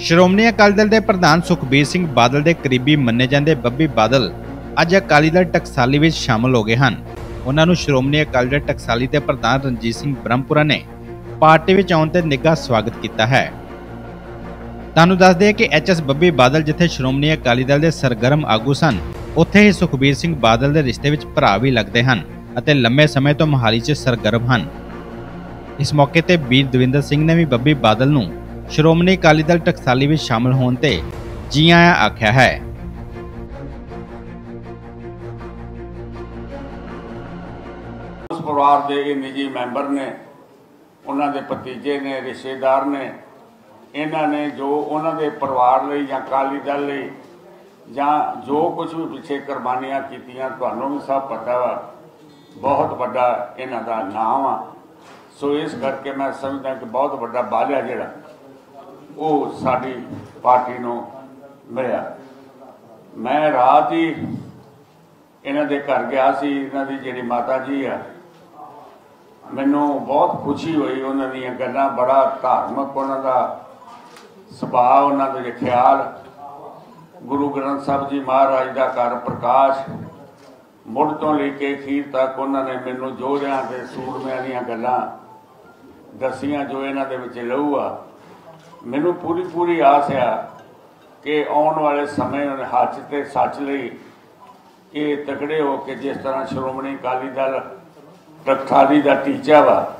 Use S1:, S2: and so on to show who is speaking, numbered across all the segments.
S1: ਸ਼੍ਰੋਮਣੀ ਅਕਾਲੀ ਦਲ ਦੇ ਪ੍ਰਧਾਨ ਸੁਖਬੀਰ ਸਿੰਘ ਬਾਦਲ ਦੇ ਕਰੀਬੀ ਮੰਨੇ ਜਾਂਦੇ ਬੱਬੀ ਬਾਦਲ ਅੱਜ ਅਕਾਲੀ ਦਲ ਟਕਸਾਲੀ ਵਿੱਚ ਸ਼ਾਮਲ ਹੋ ਗਏ ਹਨ। ਉਹਨਾਂ ਨੂੰ ਸ਼੍ਰੋਮਣੀ ਅਕਾਲੀ ਦਲ ਟਕਸਾਲੀ ਦੇ ਪ੍ਰਧਾਨ ਰਣਜੀਤ ਸਿੰਘ ਬ੍ਰਹਮਪੁਰਾ ਨੇ ਪਾਰਟੀ ਵਿੱਚ ਆਉਣ ਤੇ ਨਿੱਘਾ ਸਵਾਗਤ ਕੀਤਾ ਹੈ। ਤੁਹਾਨੂੰ ਦੱਸ ਦਈਏ ਕਿ ਐਚਐਸ ਬੱਬੀ ਬਾਦਲ ਜਿੱਥੇ ਸ਼੍ਰੋਮਣੀ ਅਕਾਲੀ ਦਲ ਦੇ ਸਰਗਰਮ ਆਗੂ ਸਨ, ਉੱਥੇ ਹੀ ਸੁਖਬੀਰ ਸਿੰਘ ਬਾਦਲ ਦੇ ਰਿਸ਼ਤੇ ਵਿੱਚ ਭਰਾ ਵੀ ਲੱਗਦੇ ਹਨ ਅਤੇ ਲੰਮੇ ਸਮੇਂ ਤੋਂ ਮੋਹਾਲੀ 'ਚ ਸਰਗਰਮ ਹਨ। ਇਸ ਮੌਕੇ ਤੇ ਵੀਰ ਦਵਿੰਦਰ ਸਿੰਘ ਨੇ ਵੀ ਬੱਬੀ ਬਾਦਲ ਨੂੰ ਸ਼੍ਰੋਮਣੀ ਅਕਾਲੀ ਦਲ ਟਕਸਾਲੀ ਵਿੱਚ ਸ਼ਾਮਲ ਹੋਣ ਤੇ ਜੀ ਆਇਆਂ ਆਖਿਆ ਹੈ।
S2: ਉਸ ਪਰਿਵਾਰ ਦੇ ਇਹ ਨਿੱਜੀ ਮੈਂਬਰ ਨੇ, ਉਹਨਾਂ ਦੇ ਭਤੀਜੇ ਨੇ, ਰਿਸ਼ਤੇਦਾਰ ਨੇ, ਇਹਨਾਂ ਨੇ ਜੋ ਉਹਨਾਂ ਦੇ ਪਰਿਵਾਰ ਲਈ ਜਾਂ ਅਕਾਲੀ ਦਲ ਲਈ ਜਾਂ ਜੋ ਕੁਝ ਵੀ ਪਿੱਛੇ ਕੁਰਬਾਨੀਆਂ ਕੀਤੀਆਂ, ਤੁਹਾਨੂੰ ਵੀ ਸਭ ਪਤਾ ਵਾ, ਬਹੁਤ ਵੱਡਾ ਇਹਨਾਂ ਦਾ ਨਾਮ ਆ। ਸੋ ਇਸ ਕਰਕੇ ਮੈਂ ਸਮਝਦਾ ਕਿ ਬਹੁਤ ਵੱਡਾ ਬਾਲਿਆ ਜਿਹੜਾ ਉਹ ਸਾਡੀ ਪਾਰਟੀ ਨੂੰ ਮਿਲਿਆ। ਮੈਂ ਰਾਤ ਹੀ ਇਹਨਾਂ ਦੇ ਘਰ ਗਿਆ ਸੀ, ਇਹਨਾਂ ਦੀ ਜਿਹੜੀ ਮਾਤਾ ਜੀ ਆ, ਮੈਨੂੰ ਬਹੁਤ ਖੁਸ਼ੀ ਹੋਈ ਉਹਨਾਂ ਦੀਆਂ ਗੱਲਾਂ, ਬੜਾ ਧਾਰਮਿਕ ਉਹਨਾਂ ਦਾ ਸੁਭਾਅ, ਉਹਨਾਂ ਦੇ ਖਿਆਲ। ਗੁਰੂ ਗ੍ਰੰਥ ਸਾਹਿਬ ਜੀ ਮਹਾਰਾਜ ਦਾ ਘਰ ਪ੍ਰਕਾਸ਼ ਮੁੱਢ ਤੋਂ ਲੈ ਕੇ ਅਖੀਰ ਤੱਕ ਉਹਨਾਂ ਨੇ ਮੈਨੂੰ ਜੋੜਿਆਂ ਤੇ ਸੂਰਮਿਆਂ ਦੀਆਂ ਗੱਲਾਂ ਦੱਸੀਆਂ ਜੋ ਇਹਨਾਂ ਦੇ ਵਿੱਚ ਲਹੂ ਆ। ਮੈਨੂੰ ਪੂਰੀ ਪੂਰੀ ਆਸ ਆ ਕਿ ਆਉਣ ਵਾਲੇ ਸਮੇਂ ਉਹਨੇ ਹੱਥ ਤੇ ਸੱਚ ਲਈ ਇਹ ਤਕੜੇ ਹੋ ਕੇ ਜਿਸ ਤਰ੍ਹਾਂ ਸ਼੍ਰੋਮਣੀ ਅਕਾਲੀ ਦਲ ਟਕਸਾਲੀ ਦਾ ਟੀਚਾ ਵਾ,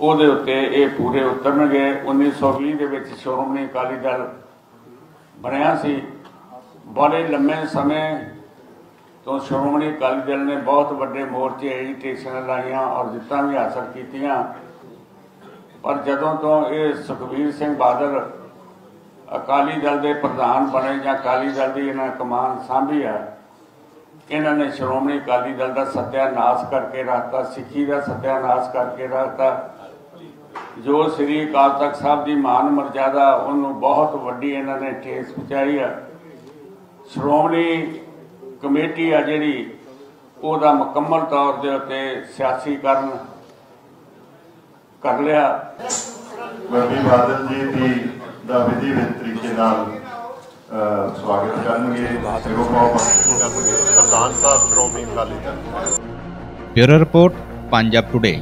S2: ਉਹਦੇ ਉੱਤੇ ਇਹ ਪੂਰੇ ਉਤਰਨਗੇ। 1920 ਦੇ ਵਿੱਚ ਸ਼੍ਰੋਮਣੀ ਅਕਾਲੀ ਦਲ ਬਣਿਆ ਸੀ। ਬੜੇ ਲੰਮੇ ਸਮੇਂ ਤੋਂ ਸ਼੍ਰੋਮਣੀ ਅਕਾਲੀ ਦਲ ਨੇ ਬਹੁਤ ਵੱਡੇ ਮੋਰਚੇ ਐਜੀਟੇਸ਼ਨ ਲਾਈਆਂ ਔਰ ਜਿੱਤਾਂ ਵੀ ਹਾਸਲ ਕੀਤੀਆਂ। ਪਰ ਜਦੋਂ ਤੋਂ ਇਹ ਸੁਖਬੀਰ ਸਿੰਘ ਬਾਦਲ ਅਕਾਲੀ ਦਲ ਦੇ ਪ੍ਰਧਾਨ ਬਣੇ ਜਾਂ ਅਕਾਲੀ ਦਲ ਦੀ ਇਹਨਾਂ ਕਮਾਨ ਸਾਂਭੀ ਆ ਇਹਨਾਂ ਨੇ ਸ਼੍ਰੋਮਣੀ ਅਕਾਲੀ ਦਲ ਦਾ ਸਤਿਆਨਾਸ਼ ਕਰਕੇ ਰੱਖਤਾ, ਸਿੱਖੀ ਦਾ ਸਤਿਆਨਾਸ਼ ਕਰਕੇ ਰੱਖਤਾ। ਜੋ ਸ੍ਰੀ ਅਕਾਲ ਤਖਤ ਸਾਹਿਬ ਦੀ ਮਾਨ ਮਰਜ਼ਾਦਾ, ਉਹਨੂੰ ਬਹੁਤ ਵੱਡੀ ਇਹਨਾਂ ਨੇ ਠੇਸ ਪਹੁੰਚਾਈ ਆ। ਸ਼੍ਰੋਮਣੀ ਕਮੇਟੀ ਆ ਜਿਹੜੀ, ਉਹਦਾ ਮੁਕੰਮਲ ਤੌਰ ਦੇ ਉੱਤੇ ਸਿਆਸੀਕਰਨ ਕਰ ਲਿਆ।
S3: ਬੱਬੀ ਬਾਦਲ ਜੀ ਦੀ ਦਾ ਵਿਧੀ ਤਰੀਕੇ ਨਾਲ ਸਵਾਗਤ ਕਰਨਗੇ ਸਿਰੋਂ
S4: ਕਰਨਗੇ ਪ੍ਰਧਾਨ ਸਾਹਿਬ Shiromani Akali Dal.
S1: Bureau report Punjab today